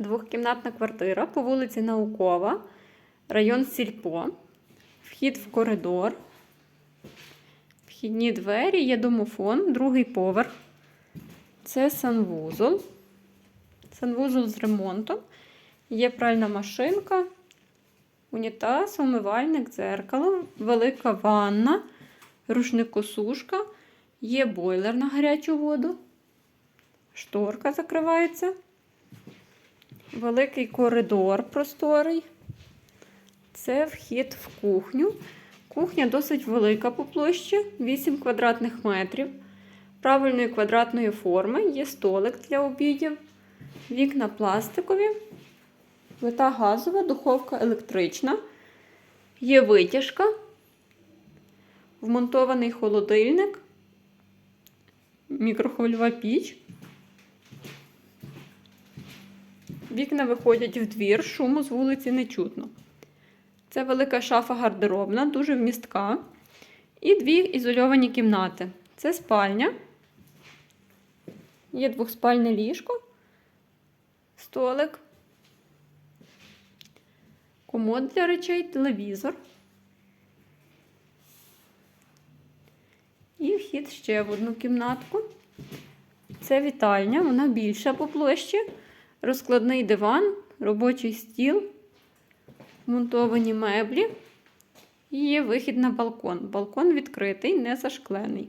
Двохкімнатна квартира по вулиці Наукова, район Сільпо. Вхід в коридор. Вхідні двері, є домофон, другий поверх. Це санвузол. Санвузол з ремонтом. Є пральна машинка, унітаз, умивальник, дзеркало, велика ванна, рушникосушка, є бойлер на гарячу воду, шторка закривається, великий коридор просторий. Це вхід в кухню. Кухня досить велика по площі, 8 квадратних метрів. Правильної квадратної форми, є столик для обідів, вікна пластикові, плита газова, духовка електрична, є витяжка, вмонтований холодильник, мікрохвильова піч. Вікна виходять в двір, шуму з вулиці не чутно. Це велика шафа гардеробна, дуже вмістка. І дві ізольовані кімнати. Це спальня. Є двохспальне ліжко, столик, комод для речей, телевізор. І вхід ще в одну кімнатку. Це вітальня, вона більша по площі. Розкладний диван, робочий стіл, монтовані меблі. І є вихід на балкон. Балкон відкритий, не зашклений.